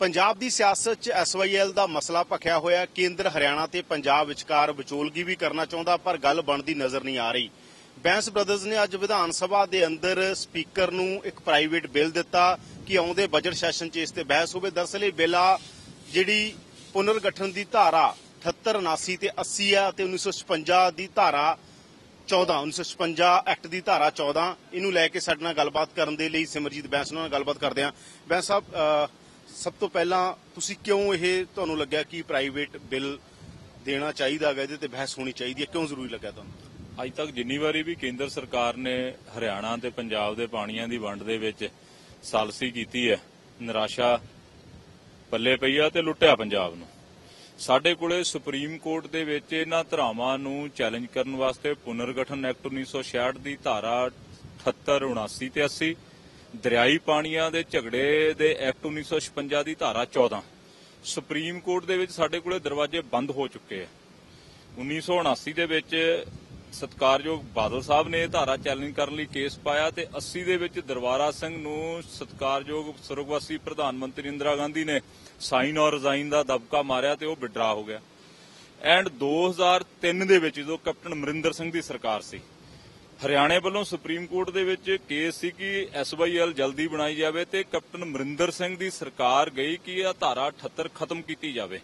ਪੰਜਾਬ ਦੀ ਸਿਆਸਤ 'ਚ ਐਸਵਾਈਐਲ ਦਾ ਮਸਲਾ ਭਖਿਆ ਹੋਇਆ, ਕੇਂਦਰ ਹਰਿਆਣਾ ਤੇ ਪੰਜਾਬ ਵਿਚਕਾਰ ਵਿਚੋਲਗੀ ਵੀ ਕਰਨਾ ਚਾਹੁੰਦਾ, ਪਰ ਗੱਲ ਬਣਦੀ ਨਜ਼ਰ ਨਹੀਂ ਆ ਰਹੀ। ਬੈਂਸ ਬ੍ਰਦਰਜ਼ ਨੇ ਅੱਜ ਵਿਧਾਨ ਸਭਾ ਦੇ ਅੰਦਰ ਸਪੀਕਰ ਨੂੰ ਇੱਕ ਪ੍ਰਾਈਵੇਟ ਬਿੱਲ ਦਿੱਤਾ ਕਿ ਆਉਂਦੇ ਬਜਟ ਸੈਸ਼ਨ 'ਚ ਇਸ ਤੇ ਬਹਿਸ ਹੋਵੇ। ਦਰਅਸਲ ਇਹ ਬਿੱਲ ਆ ਜਿਹੜੀ ਪੁਨਰਗਠਨ ਦੀ ਧਾਰਾ 78 79 ਤੇ 80 ਆ ਤੇ 1956 ਦੀ ਧਾਰਾ 14 1956 ਐਕਟ ਦੀ ਧਾਰਾ 14 ਇਹਨੂੰ ਲੈ ਕੇ ਸਾਡੇ ਨਾਲ ਗੱਲਬਾਤ ਕਰਨ ਦੇ ਲਈ ਸਿਮਰਜੀਤ ਬੈਂਸ ਨਾਲ ਗੱਲਬਾਤ ਕਰਦੇ ਹਾਂ। ਬੈਂਸ ਸਾਹਿਬ ਸਭ ਤੋਂ ਪਹਿਲਾਂ ਤੁਸੀਂ ਕਿਉਂ ਇਹ ਤੁਹਾਨੂੰ ਲੱਗਿਆ ਕਿ ਪ੍ਰਾਈਵੇਟ ਬਿੱਲ ਦੇਣਾ ਚਾਹੀਦਾ ਹੈ ਇਹਦੇ ਤੇ ਬਹਿਸ ਹੋਣੀ ਚਾਹੀਦੀ ਹੈ? ਕਿਉਂ ਜ਼ਰੂਰੀ ਲੱਗਾ ਤੁਹਾਨੂੰ? ਅੱਜ ਤੱਕ ਜਿੰਨੀ ਵਾਰੀ ਵੀ ਕੇਂਦਰ ਸਰਕਾਰ ਨੇ ਹਰਿਆਣਾ ਤੇ ਪੰਜਾਬ ਦੇ ਪਾਣੀਆਂ ਦੀ ਵੰਡ ਦੇ ਵਿੱਚ ਸਾਲਸੀ ਕੀਤੀ ਹੈ, ਨਿਰਾਸ਼ਾ ਪੱਲੇ ਪਈ ਆ ਤੇ ਲੁੱਟਿਆ ਪੰਜਾਬ ਨੂੰ। ਸਾਡੇ ਕੋਲੇ ਸੁਪਰੀਮ ਕੋਰਟ ਦੇ ਵਿੱਚ ਇਹਨਾਂ ਧਰਾਵਾਂ ਨੂੰ ਚੈਲੰਜ ਕਰਨ ਵਾਸਤੇ ਪੁਨਰਗਠਨ ਐਕਟ 1966 ਦੀ ਧਾਰਾ 78 79 ਤੇ 80 ਦਰਿਆਈ ਪਾਣੀਆਂ ਦੇ ਝਗੜੇ ਦੇ ਐਕਟ 1956 ਦੀ ਧਾਰਾ 14 ਸੁਪਰੀਮ ਕੋਰਟ ਦੇ ਵਿੱਚ ਸਾਡੇ ਕੋਲੇ ਦਰਵਾਜ਼ੇ ਬੰਦ ਹੋ ਚੁੱਕੇ ਆ। 1979 ਦੇ ਵਿੱਚ ਸਤਕਾਰਯੋਗ ਬਾਦਲ ਸਾਹਿਬ ਨੇ ਧਾਰਾ ਚੈਲੰਜ ਕਰਨ ਲਈ ਕੇਸ ਪਾਇਆ ਤੇ 80 ਦੇ ਵਿੱਚ ਦਰਬਾਰਾ ਸਿੰਘ ਨੂੰ ਸਤਕਾਰਯੋਗ ਸੁਰਗਵਾਸੀ ਪ੍ਰਧਾਨ ਮੰਤਰੀ ਇੰਦਰਾ ਗਾਂਧੀ ਨੇ ਸਾਈਨ ਔਰ ਰਿਜ਼ਾਈਨ ਦਾ ਦਬਕਾ ਮਾਰਿਆ ਤੇ ਉਹ ਵਿਡਰਾ ਹੋ ਗਿਆ। ਐਂਡ 2003 ਦੇ ਵਿੱਚ ਜਦੋਂ ਕੈਪਟਨ ਅਮਰਿੰਦਰ ਸਿੰਘ ਦੀ ਸਰਕਾਰ ਸੀ ਹਰਿਆਣੇ ਵੱਲੋਂ ਸੁਪਰੀਮ ਕੋਰਟ ਦੇ ਵਿੱਚ ਕੇਸ ਸੀ ਕਿ ਐਸਵਾਈਐਲ ਜਲਦੀ ਬਣਾਈ ਜਾਵੇ ਤੇ ਕੈਪਟਨ ਅਮਰਿੰਦਰ ਸਿੰਘ ਦੀ ਸਰਕਾਰ ਗਈ ਕਿ ਇਹ ਧਾਰਾ 78 ਖਤਮ ਕੀਤੀ ਜਾਵੇ।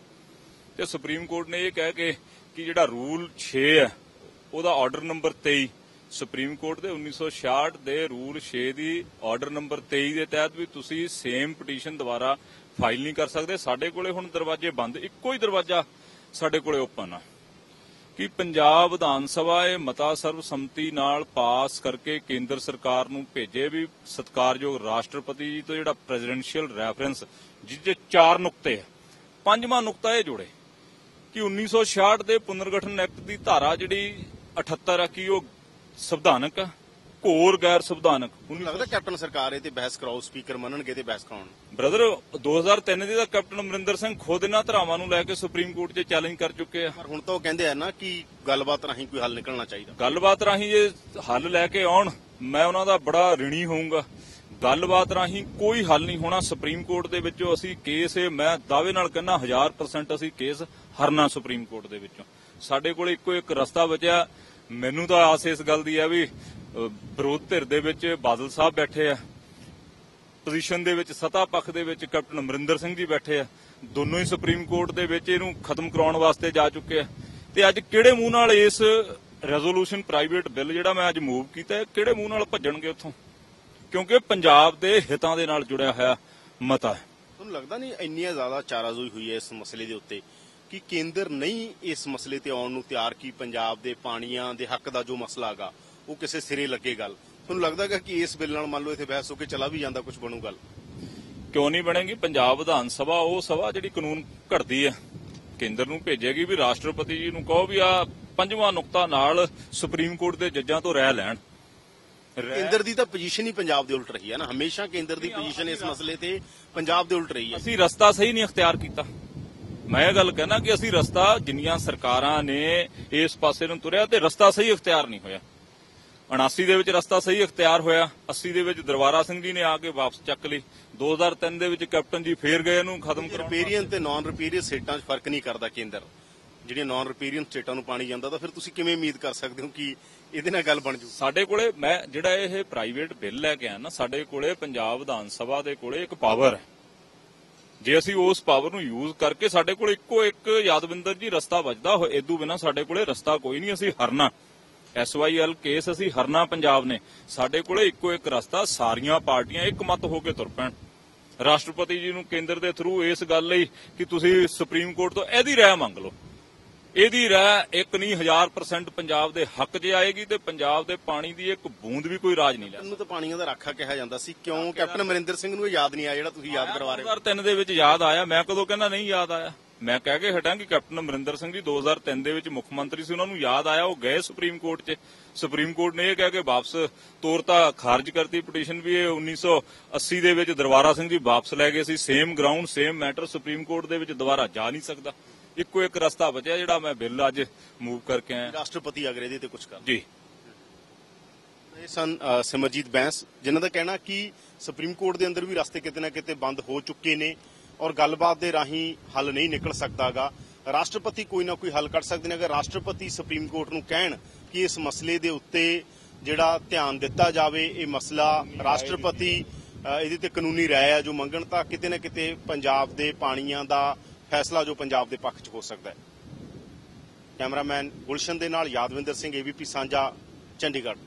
ਤੇ ਸੁਪਰੀਮ ਕੋਰਟ ਨੇ ਇਹ ਕਹਿ ਕੇ ਕਿ ਜਿਹੜਾ ਰੂਲ 6 ਹੈ, ਉਹਦਾ ਆਰਡਰ ਨੰਬਰ 23 ਸੁਪਰੀਮ ਕੋਰਟ ਦੇ 1966 ਦੇ ਰੂਲ 6 ਦੀ ਆਰਡਰ ਨੰਬਰ 23 ਦੇ ਤਹਿਤ ਵੀ ਤੁਸੀਂ ਸੇਮ ਪਟੀਸ਼ਨ ਦੁਬਾਰਾ ਫਾਈਲ ਨਹੀਂ ਕਰ ਸਕਦੇ। ਸਾਡੇ ਕੋਲੇ ਹੁਣ ਦਰਵਾਜ਼ੇ ਬੰਦ, ਇੱਕੋ ਹੀ ਦਰਵਾਜ਼ਾ ਸਾਡੇ ਕੋਲੇ ਓਪਨ ਆ। ਕਿ ਪੰਜਾਬ ਵਿਧਾਨ ਸਭਾ ਇਹ ਮਤਾ ਸਰਬਸੰਮਤੀ ਨਾਲ ਪਾਸ ਕਰਕੇ ਕੇਂਦਰ ਸਰਕਾਰ ਨੂੰ ਭੇਜੇ ਵੀ ਸਤਿਕਾਰਯੋਗ ਰਾਸ਼ਟਰਪਤੀ ਜੀ ਤੋਂ ਜਿਹੜਾ ਪ੍ਰੈਜ਼ੀਡੈਂਸ਼ੀਅਲ ਰੈਫਰੈਂਸ ਜਿਹਦੇ ਚਾਰ ਨੁਕਤੇ ਆ। ਪੰਜਵਾਂ ਨੁਕਤਾ ਇਹ ਜੋੜੇ ਕਿ 1966 ਦੇ ਪੁਨਰਗਠਨ ਐਕਟ ਦੀ ਧਾਰਾ ਜਿਹੜੀ 78 ਆ, ਕਿ ਉਹ ਸੰਵਿਧਾਨਕ ਆ? ਘੋਰ ਗੈਰ ਸੰਵਿਧਾਨਕ। ਮੈਨੂੰ ਲੱਗਦਾ ਕੈਪਟਨ ਸਰਕਾਰ ਇਹ ਤੇ ਬਹਿਸ ਕਰਾਓ ਸਪੀਕਰ ਮੰਨਣਗੇ ਤੇ ਬਹਿਸ ਕਰਾਉਣ ਬ੍ਰਦਰ 2003 ਦੇ ਦਾ ਕੈਪਟਨ ਅਮਰਿੰਦਰ ਸਿੰਘ ਖੁਦ ਇਹਨਾਂ ਧਰਾਵਾਂ ਨੂੰ ਲੈ ਕੇ ਸੁਪਰੀਮ ਕੋਰਟ 'ਚ ਚੈਲੰਜ ਕਰ ਚੁੱਕੇ ਆ। ਪਰ ਹੁਣ ਤਾਂ ਉਹ ਕਹਿੰਦੇ ਆ ਨਾ ਕਿ ਗੱਲਬਾਤ ਰਾਹੀਂ ਕੋਈ ਹੱਲ ਨਿਕਲਣਾ ਚਾਹੀਦਾ। ਗੱਲਬਾਤ ਰਾਹੀਂ ਜੇ ਹੱਲ ਲੈ ਕੇ ਆਉਣ ਮੈਂ ਉਹਨਾਂ ਦਾ ਬੜਾ ਰਿਣੀ ਹੋਊਂਗਾ। ਗੱਲਬਾਤ ਰਾਹੀਂ ਕੋਈ ਹੱਲ ਨਹੀਂ ਹੋਣਾ ਸੁਪਰੀਮ ਕੋਰਟ ਦੇ ਵਿੱਚੋਂ। ਅਸੀਂ ਕੇਸ ਇਹ ਮੈਂ ਦਾਅਵੇ ਨਾਲ ਕਹਿੰਦਾ 1000% ਅਸੀਂ ਕੇਸ ਹਰਨਾ ਸੁਪਰੀਮ ਕੋਰਟ ਦੇ ਵਿੱਚੋਂ। ਸਾਡੇ ਕੋਲ ਇੱਕੋ ਇੱਕ ਰਸਤਾ ਬਚਿਆ। ਮੈਨੂੰ ਤਾਂ ਆਸ ਇਸ ਗੱਲ ਦੀ ਆ ਵੀ ਵਿਰੋਧ ਧਿਰ ਦੇ ਵਿੱਚ ਬਾਦਲ ਸਾਹਿਬ ਬੈਠੇ ਆ। ਪੋਜੀਸ਼ਨ ਦੇ ਵਿੱਚ ਸਤਾ ਪੱਖ ਦੇ ਵਿੱਚ ਕੈਪਟਨ ਅਮਰਿੰਦਰ ਸਿੰਘ ਜੀ ਬੈਠੇ ਆ। ਦੋਨੋਂ ਹੀ ਸੁਪਰੀਮ ਕੋਰਟ ਦੇ ਵਿੱਚ ਇਹਨੂੰ ਖਤਮ ਕਰਾਉਣ ਵਾਸਤੇ ਜਾ ਚੁੱਕੇ ਆ। ਤੇ ਅੱਜ ਕਿਹੜੇ ਮੂੰਹ ਨਾਲ ਇਸ ਰੈਜ਼ੋਲੂਸ਼ਨ ਪ੍ਰਾਈਵੇਟ ਬਿੱਲ ਜਿਹੜਾ ਮੈਂ ਅੱਜ ਮੂਵ ਕੀਤਾ ਕਿਹੜੇ ਮੂੰਹ ਨਾਲ ਭੱਜਣਗੇ ਉੱਥੋਂ? ਕਿਉਂਕਿ ਪੰਜਾਬ ਦੇ ਹਿੱਤਾਂ ਦੇ ਨਾਲ ਜੁੜਿਆ ਹੋਇਆ ਮਤਾ ਹੈ। ਤੁਹਾਨੂੰ ਲੱਗਦਾ ਨਹੀਂ ਇੰਨੀ ਜ਼ਿਆਦਾ ਚਾਰਾਜ਼ੋਈ ਹੋਈ ਹੈ ਇਸ ਮਸਲੇ ਦੇ ਉੱਤੇ ਕਿ ਕੇਂਦਰ ਨਹੀਂ ਇਸ ਮਸਲੇ ਤੇ ਆਉਣ ਨੂੰ ਤਿਆਰ, ਕੀ ਪੰਜਾਬ ਦੇ ਪਾਣੀਆਂ ਦੇ ਹੱਕ ਦਾ ਜੋ ਮਸਲਾ ਹੈਗਾ ਉਹ ਕਿਸੇ ਸਿਰੇ ਲੱਗੇ ਗੱਲ। ਤੁਹਾਨੂੰ ਲੱਗਦਾ ਕਿ ਇਸ ਬਿੱਲ ਨਾਲ ਮੰਨ ਲਓ ਇੱਥੇ ਬਹਿਸ ਹੋ ਕੇ ਚਲਾ ਵੀ ਜਾਂਦਾ ਕੁਝ ਬਣੂ ਗੱਲ? ਕਿਉਂ ਨਹੀਂ ਬਣੇਗੀ? ਪੰਜਾਬ ਵਿਧਾਨ ਸਭਾ ਉਹ ਸਭਾ ਜਿਹੜੀ ਕਾਨੂੰਨ ਘੜਦੀ ਹੈ। ਕੇਂਦਰ ਨੂੰ ਭੇਜੇਗੀ ਵੀ ਰਾਸ਼ਟਰਪਤੀ ਜੀ ਨੂੰ ਕਹੋ ਵੀ ਆ ਪੰਜਵਾਂ ਨੁਕਤਾ ਨਾਲ ਸੁਪਰੀਮ ਕੋਰਟ ਦੇ ਜੱਜਾਂ ਤੋਂ ਰਹਿ ਲੈਣ। ਕੇਂਦਰ ਦੀ ਤਾਂ ਪੋਜੀਸ਼ਨ ਹੀ ਪੰਜਾਬ ਦੇ ਉਲਟ ਰਹੀ ਹੈ ਨਾ। ਹਮੇਸ਼ਾ ਕੇਂਦਰ ਦੀ ਪੋਜੀਸ਼ਨ ਇਸ ਮਸਲੇ ਤੇ ਪੰਜਾਬ ਦੇ ਉਲਟ ਰਹੀ ਹੈ। ਅਸੀਂ ਰਸਤਾ ਸਹੀ ਨਹੀਂ ਅਖਤਿਆਰ ਕੀਤਾ। ਮੈਂ ਇਹ ਗੱਲ ਕਹਿਣਾ ਕਿ ਅਸੀਂ ਰਸਤਾ ਜਿੰਨੀਆਂ ਸਰਕਾਰਾਂ ਨੇ ਇਸ ਪਾਸੇ ਨੂੰ ਤੁਰਿਆ ਤੇ ਰਸਤਾ ਸਹੀ ਅਖਤਿਆਰ ਨਹੀਂ ਹੋਇਆ। 79 ਦੇ ਵਿੱਚ ਰਸਤਾ ਸਹੀ ਅਖਤਿਆਰ ਹੋਇਆ। 80 ਦੇ ਵਿੱਚ ਦਰਬਾਰਾ ਸਿੰਘ ਜੀ ਨੇ ਆ ਕੇ ਵਾਪਸ ਚੱਕ ਲਈ। 2003 ਦੇ ਵਿੱਚ ਕੈਪਟਨ ਜੀ ਫੇਰ ਗਏ ਇਹਨੂੰ ਖਤਮ ਕਰਾਉਣ ਰਿਪੇਰੀਅਨ ਤੇ ਨਾਨ ਰਿਪੇਰੀਅਨ ਸਟੇਟਾਂ 'ਚ ਫ਼ਰਕ ਨਹੀਂ ਕਰਦਾ ਕੇਂਦਰ। ਜਿਹੜੀਆਂ ਨਾਨ ਰਿਪੇਰੀਅਨ ਸਟੇਟਾਂ ਨੂੰ ਪਾਣੀ ਜਾਂਦਾ ਤਾਂ ਫਿਰ ਤੁਸੀਂ ਕਿਵੇਂ ਉਮੀਦ ਕਰ ਸਕਦੇ ਹੋ ਕਿ ਇਹਦੇ ਨਾਲ ਗੱਲ ਬਣ ਜੂ? ਸਾਡੇ ਕੋਲੇ ਮੈਂ ਜਿਹੜਾ ਇਹ ਪ੍ਰਾਈਵੇਟ ਬਿੱਲ ਲੈ ਕੇ ਆਇਆ ਨਾ ਸਾਡੇ ਕੋਲੇ ਪੰਜਾਬ ਵਿਧਾਨ ਸਭਾ ਦੇ ਕੋਲੇ ਇੱਕ ਪਾਵਰ ਹੈ। ਜੇ ਅਸੀਂ ਉਸ ਪਾਵਰ ਨੂੰ ਯੂਜ਼ ਕਰਕੇ ਸਾਡੇ ਕੋਲ ਇੱਕੋ ਇੱਕ ਯਾਦਵਿੰਦਰ ਜੀ ਰਸਤਾ ਵੱਜਦਾ ਹੋ ਇਦੋਂ ਬਿਨਾ ਸਾਡੇ ਕੋਲੇ ਰਸਤਾ ਕੋਈ ਨਹੀਂ ਅਸੀਂ ਹਰਨਾ। ਐਸਵਾਈਐਲ ਕੇਸ ਅਸੀਂ ਹਰਨਾ ਪੰਜਾਬ ਨੇ। ਸਾਡੇ ਕੋਲੇ ਇੱਕੋ ਇੱਕ ਰਸਤਾ ਸਾਰੀਆਂ ਪਾਰਟੀਆਂ ਇੱਕਮਤ ਹੋ ਕੇ ਤੁਰ ਪੈਣ। ਰਾਸ਼ਟਰਪਤੀ ਜੀ ਨੂੰ ਕੇਂਦਰ ਦੇ ਥਰੂ ਇਸ ਗੱਲ ਲਈ ਕਿ ਤੁਸੀਂ ਸੁਪਰੀਮ ਕੋਰਟ ਤੋਂ ਇਹਦੀ ਰਾਏ ਮੰਗ ਲਓ। ਇਹਦੀ ਰਾਏ ਇੱਕ ਨਹੀਂ 1000% ਪੰਜਾਬ ਦੇ ਹੱਕ 'ਚ ਆਏਗੀ ਤੇ ਪੰਜਾਬ ਦੇ ਪਾਣੀ ਦੀ ਇੱਕ ਬੂੰਦ ਵੀ ਕੋਈ ਰਾਜ ਨਹੀਂ ਲੈ ਇਹਨੂੰ ਤਾਂ ਪਾਣੀਆਂ ਦਾ ਰਾਖਾ ਕਿਹਾ ਜਾਂਦਾ ਸੀ। ਕਿਉਂ? ਕੈਪਟਨ ਅਮਰਿੰਦਰ ਸਿੰਘ ਨੂੰ ਇਹ ਯਾਦ ਨਹੀਂ ਆਇਆ ਜਿਹੜਾ ਤੁਸੀਂ ਯਾਦ ਕਰਵਾ ਰਹੇ ਹੋ। 2003 ਦੇ ਵਿੱਚ ਯਾਦ ਆਇਆ। ਮੈਂ ਕਦੋਂ ਕਹਿੰਦਾ ਨਹੀਂ ਯਾਦ ਆਇਆ? ਮੈਂ ਕਹਿ ਕੇ ਹਟਾਂ ਕਿ ਕੈਪਟਨ ਅਮਰਿੰਦਰ ਸਿੰਘ ਜੀ 2003 ਦੇ ਵਿੱਚ ਮੁੱਖ ਮੰਤਰੀ ਸੀ ਉਹਨਾਂ ਨੂੰ ਯਾਦ ਆਇਆ ਉਹ ਗਏ ਸੁਪਰੀਮ ਕੋਰਟ 'ਚ। ਸੁਪਰੀਮ ਕੋਰਟ ਨੇ ਇਹ ਕਹਿ ਕੇ ਵਾਪਸ ਤੋਰਤਾ ਖਾਰਜ ਕਰਤੀ ਪਟੀਸ਼ਨ ਵੀ ਇਹ 1980 ਦੇ ਵਿੱਚ ਦਰਬਾਰਾ ਸਿੰਘ ਜੀ ਵਾਪਸ ਲੈ ਗਏ ਸੀ। Same ground same matter supreme court ਦੇ ਵਿੱਚ ਦੁਬਾਰਾ ਜਾ ਨਹੀਂ ਸਕਦਾ। ਇੱਕੋ ਇੱਕ ਰਸਤਾ ਬਚਿਆ ਜਿਹੜਾ ਮੈਂ ਬਿੱਲ ਅੱਜ ਮੂਵ ਕਰਕੇ ਆਇਆ। ਰਾਸ਼ਟਰਪਤੀ ਅਗਰ ਇਹਦੇ ਤੇ ਕੁਝ ਕਰ। ਜੀ। ਇਹ ਸਨ ਸਿਮਰਜੀਤ ਬੈਂਸ ਜਿਨ੍ਹਾਂ ਦਾ ਕਹਿਣਾ ਕਿ ਸੁਪਰੀਮ ਕੋਰਟ ਦੇ ਅੰਦਰ ਵੀ ਰਸਤੇ ਕਿਤੇ ਨਾ ਕਿਤੇ ਬੰਦ ਹੋ ਚੁੱਕੇ ਨੇ। ਔਰ ਗੱਲਬਾਤ ਦੇ ਰਾਹੀਂ ਹੱਲ ਨਹੀਂ ਨਿਕਲ ਸਕਦਾਗਾ। ਰਾਸ਼ਟਰਪਤੀ ਕੋਈ ਨਾ ਕੋਈ ਹੱਲ ਕੱਢ ਸਕਦੇ ਨੇ। ਅਗਰ ਰਾਸ਼ਟਰਪਤੀ ਸੁਪਰੀਮ ਕੋਰਟ ਨੂੰ ਕਹਿਣ ਕਿ ਇਸ ਮਸਲੇ ਦੇ ਉੱਤੇ ਜਿਹੜਾ ਧਿਆਨ ਦਿੱਤਾ ਜਾਵੇ, ਇਹ ਮਸਲਾ ਰਾਸ਼ਟਰਪਤੀ ਇਹਦੇ ਤੇ ਕਾਨੂੰਨੀ ਰਾਏ ਆ ਜੋ ਮੰਗਣ, ਤਾਂ ਕਿਤੇ ਨਾ ਕਿਤੇ ਪੰਜਾਬ ਦੇ ਪਾਣੀਆਂ ਦਾ ਫੈਸਲਾ ਜੋ ਪੰਜਾਬ ਦੇ ਪੱਖ 'ਚ ਹੋ ਸਕਦਾ ਹੈ। ਕੈਮਰਾਮੈਨ ਗੁਲਸ਼ਨ ਦੇ ਨਾਲ ਯਾਦਵਿੰਦਰ ਸਿੰਘ, ਏਬੀਪੀ ਸਾਂਝਾ, ਚੰਡੀਗੜ੍ਹ।